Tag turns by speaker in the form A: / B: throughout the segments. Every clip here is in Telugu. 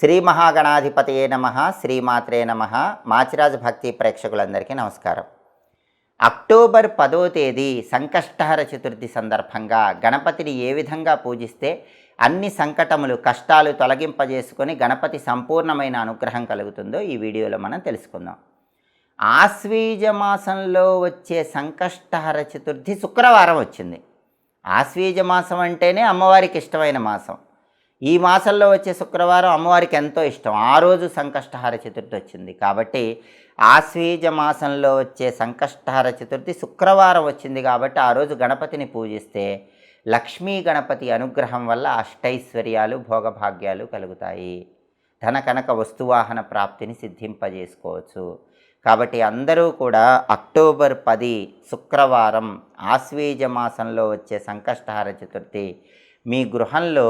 A: శ్రీ మహాగణాధిపతయే నమ శ్రీమాత్రే నమ. మాచిరాజు భక్తి ప్రేక్షకులందరికీ నమస్కారం. అక్టోబర్ పదో తేదీ సంకష్టహర చతుర్థి సందర్భంగా గణపతిని ఏ విధంగా పూజిస్తే అన్ని సంకటములు కష్టాలు తొలగింపజేసుకొని గణపతి సంపూర్ణమైన అనుగ్రహం కలుగుతుందో ఈ వీడియోలో మనం తెలుసుకుందాం. ఆశ్వీజ మాసంలో వచ్చే సంకష్టహర చతుర్థి శుక్రవారం వచ్చింది. ఆశ్వీజ మాసం అంటేనే అమ్మవారికి ఇష్టమైన మాసం. ఈ మాసంలో వచ్చే శుక్రవారం అమ్మవారికి ఎంతో ఇష్టం. ఆ రోజు సంకష్టహార చతుర్థి వచ్చింది. కాబట్టి ఆశ్వీజ మాసంలో వచ్చే సంకష్టహార చతుర్థి శుక్రవారం వచ్చింది కాబట్టి ఆ రోజు గణపతిని పూజిస్తే లక్ష్మీ గణపతి అనుగ్రహం వల్ల అష్టైశ్వర్యాలు భోగభాగ్యాలు కలుగుతాయి. ధన కనక వస్తువాహన ప్రాప్తిని సిద్ధింపజేసుకోవచ్చు. కాబట్టి అందరూ కూడా అక్టోబర్ పది శుక్రవారం ఆశ్వీజ మాసంలో వచ్చే సంకష్టహార చతుర్థి మీ గృహంలో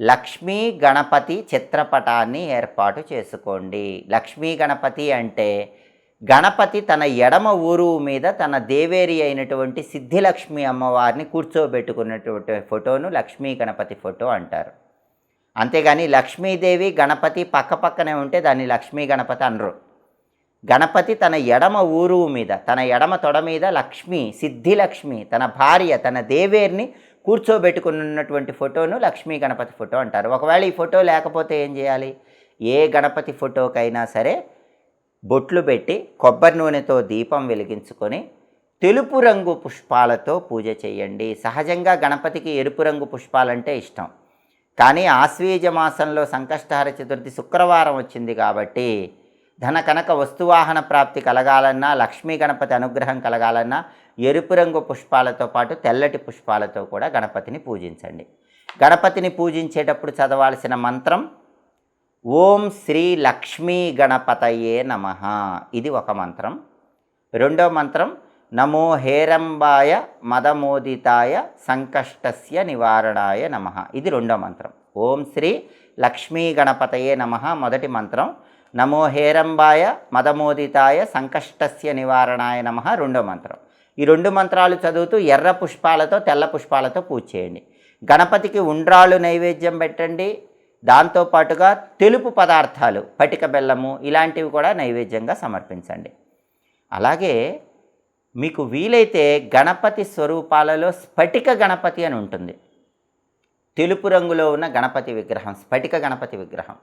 A: లక్ష్మీ గణపతి చిత్రపటాన్ని ఏర్పాటు చేసుకోండి. లక్ష్మీ గణపతి అంటే గణపతి తన ఎడమ ఊరు మీద తన దేవేరి అయినటువంటి సిద్ధిలక్ష్మి అమ్మవారిని కూర్చోబెట్టుకున్నటువంటి ఫోటోను లక్ష్మీ గణపతి ఫోటో అంటారు. అంతేగాని లక్ష్మీదేవి గణపతి పక్క పక్కనే ఉంటే దాన్ని లక్ష్మీ గణపతి అనరు. గణపతి తన ఎడమ ఊరువు మీద తన ఎడమ తొడ మీద లక్ష్మి సిద్ధిలక్ష్మి తన భార్య తన దేవేర్ని కూర్చోబెట్టుకున్నటువంటి ఫోటోను లక్ష్మీ గణపతి ఫోటో అంటారు. ఒకవేళ ఈ ఫోటో లేకపోతే ఏం చేయాలి? ఏ గణపతి ఫోటోకైనా సరే బొట్లు పెట్టి కొబ్బరి నూనెతో దీపం వెలిగించుకొని తెలుపు రంగు పుష్పాలతో పూజ చేయండి. సహజంగా గణపతికి ఎరుపు రంగు పుష్పాలంటే ఇష్టం. కానీ ఆశ్వీజ మాసంలో సంకష్టహర చతుర్థి శుక్రవారం వచ్చింది కాబట్టి ధన కనక వస్తువాహన ప్రాప్తి కలగాలన్నా లక్ష్మీ గణపతి అనుగ్రహం కలగాలన్నా ఎరుపు రంగు పుష్పాలతో పాటు తెల్లటి పుష్పాలతో కూడా గణపతిని పూజించండి. గణపతిని పూజించేటప్పుడు చదవాల్సిన మంత్రం ఓం శ్రీ లక్ష్మీ గణపతయే నమ. ఇది ఒక మంత్రం. రెండో మంత్రం నమో హేరంబాయ మదమోదితాయ సంకష్టస్య నివారణాయ నమ. ఇది రెండో మంత్రం. ఓం శ్రీ లక్ష్మీ గణపతయే నమ. మొదటి మంత్రం నమో హేరంబాయ మదమోదితాయ సంకష్టస్య నివారణాయ నమ రెండో మంత్రం. ఈ రెండు మంత్రాలు చదువుతూ ఎర్ర పుష్పాలతో తెల్ల పుష్పాలతో పూజ చేయండి. గణపతికి ఉండ్రాళ్ళు నైవేద్యం పెట్టండి. దాంతోపాటుగా తెలుపు పదార్థాలు పటిక బెల్లము ఇలాంటివి కూడా నైవేద్యంగా సమర్పించండి. అలాగే మీకు వీలైతే గణపతి స్వరూపాలలో స్ఫటిక గణపతి అని ఉంటుంది. తెలుపు రంగులో ఉన్న గణపతి విగ్రహం స్ఫటిక గణపతి విగ్రహం.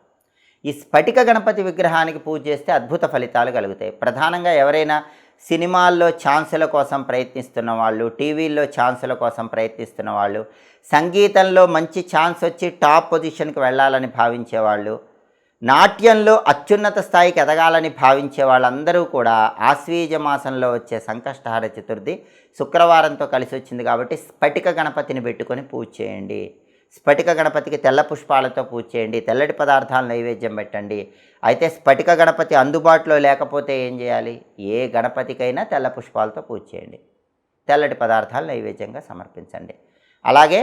A: ఈ స్ఫటిక గణపతి విగ్రహానికి పూజ చేస్తే అద్భుత ఫలితాలు కలుగుతాయి. ప్రధానంగా ఎవరైనా సినిమాల్లో ఛాన్సుల కోసం ప్రయత్నిస్తున్న వాళ్ళు టీవీల్లో ఛాన్సుల కోసం ప్రయత్నిస్తున్న వాళ్ళు సంగీతంలో మంచి ఛాన్స్ వచ్చి టాప్ పొజిషన్కి వెళ్ళాలని భావించేవాళ్ళు నాట్యంలో అత్యున్నత స్థాయికి ఎదగాలని భావించే వాళ్ళందరూ కూడా ఆశ్వీజ మాసంలో వచ్చే సంకష్టహార చతుర్థి శుక్రవారంతో కలిసి వచ్చింది కాబట్టి స్ఫటిక గణపతిని పెట్టుకొని పూజ చేయండి. స్ఫటిక గణపతికి తెల్ల పుష్పాలతో పూజ చేయండి తెల్లటి పదార్థాలు నైవేద్యం పెట్టండి. అయితే స్ఫటిక గణపతి అందుబాటులో లేకపోతే ఏం చేయాలి? ఏ గణపతికైనా తెల్ల పుష్పాలతో పూజ చేయండి. తెల్లటి పదార్థాలు నైవేద్యంగా సమర్పించండి. అలాగే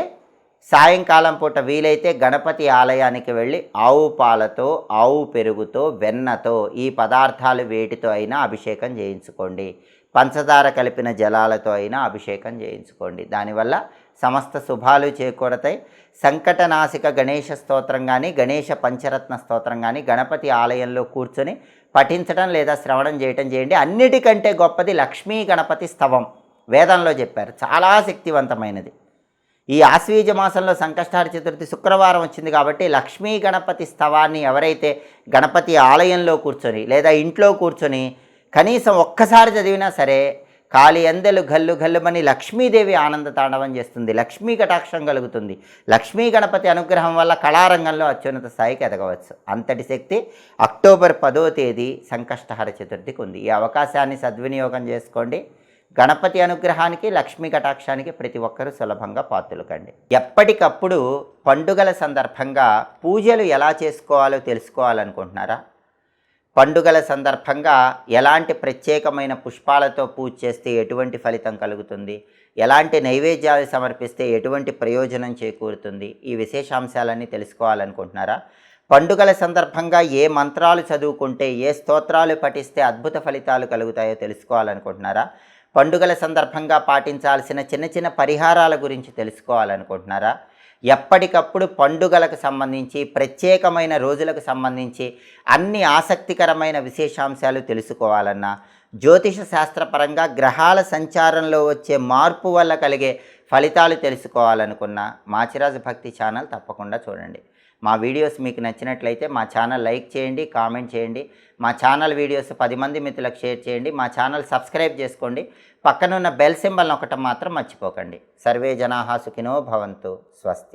A: సాయంకాలం పూట వీలైతే గణపతి ఆలయానికి వెళ్ళి ఆవు పాలతో ఆవు పెరుగుతో వెన్నతో ఈ పదార్థాలు వేటితో అయినా అభిషేకం చేయించుకోండి. పంచదార కలిపిన జలాలతో అయినా అభిషేకం చేయించుకోండి. దానివల్ల సమస్త శుభాలు చేకూరతాయి. సంకటనాశిక గణేష స్తోత్రం కానీ గణేష పంచరత్న స్తోత్రం కానీ గణపతి ఆలయంలో కూర్చొని పఠించడం లేదా శ్రవణం చేయటం చేయండి. అన్నిటికంటే గొప్పది లక్ష్మీ గణపతి స్తవం. వేదంలో చెప్పారు. చాలా శక్తివంతమైనది. ఈ ఆశ్వీజ మాసంలో సంకష్టార చతుర్థి శుక్రవారం వచ్చింది కాబట్టి లక్ష్మీ గణపతి స్తవాన్ని ఎవరైతే గణపతి ఆలయంలో కూర్చొని లేదా ఇంట్లో కూర్చొని కనీసం ఒక్కసారి చదివినా సరే కాలి అందెలు గల్లు గల్లుమని లక్ష్మీదేవి ఆనంద తాండవం చేస్తుంది. లక్ష్మీ కటాక్షం కలుగుతుంది. లక్ష్మీ గణపతి అనుగ్రహం వల్ల కళారంగంలో అత్యున్నత స్థాయికి ఎదగవచ్చు. అంతటి శక్తి అక్టోబర్ పదో తేదీ సంకష్టహర చతుర్థికి ఉంది. ఈ అవకాశాన్ని సద్వినియోగం చేసుకోండి. గణపతి అనుగ్రహానికి లక్ష్మీ కటాక్షానికి ప్రతి ఒక్కరూ సులభంగా పాత్రలు కండి ఎప్పటికప్పుడు పండుగల సందర్భంగా పూజలు ఎలా చేసుకోవాలో తెలుసుకోవాలనుకుంటున్నారా? పండుగల సందర్భంగా ఎలాంటి ప్రత్యేకమైన పుష్పాలతో పూజ చేస్తే ఎటువంటి ఫలితం కలుగుతుంది? ఎలాంటి నైవేద్యాలు సమర్పిస్తే ఎటువంటి ప్రయోజనం చేకూరుతుంది? ఈ విశేషాంశాలన్నీ తెలుసుకోవాలనుకుంటున్నారా? పండుగల సందర్భంగా ఏ మంత్రాలు చదువుకుంటే ఏ స్తోత్రాలు పఠిస్తే అద్భుత ఫలితాలు కలుగుతాయో తెలుసుకోవాలనుకుంటున్నారా? పండుగల సందర్భంగా పాటించాల్సిన చిన్న చిన్న పరిహారాల గురించి తెలుసుకోవాలనుకుంటున్నారా? ఎప్పటికప్పుడు పండుగలకు సంబంధించి ప్రత్యేకమైన రోజులకు సంబంధించి అన్ని ఆసక్తికరమైన విశేషాంశాలు తెలుసుకోవాలన్నా జ్యోతిష శాస్త్రపరంగా గ్రహాల సంచారంలో వచ్చే మార్పు వల్ల కలిగే ఫలితాలు తెలుసుకోవాలనుకున్న మాచిరాజు భక్తి ఛానల్ తప్పకుండా చూడండి. మా వీడియోస్ మీకు నచ్చినట్లయితే మా ఛానల్ లైక్ చేయండి కామెంట్ చేయండి. మా ఛానల్ వీడియోస్ పది మంది మిత్రులకు షేర్ చేయండి. మా ఛానల్ సబ్స్క్రైబ్ చేసుకోండి. పక్కనున్న బెల్ సింబల్ ఒకటి మాత్రం మర్చిపోకండి. సర్వే జనాహా సుఖినో భవంతు. స్వస్తి.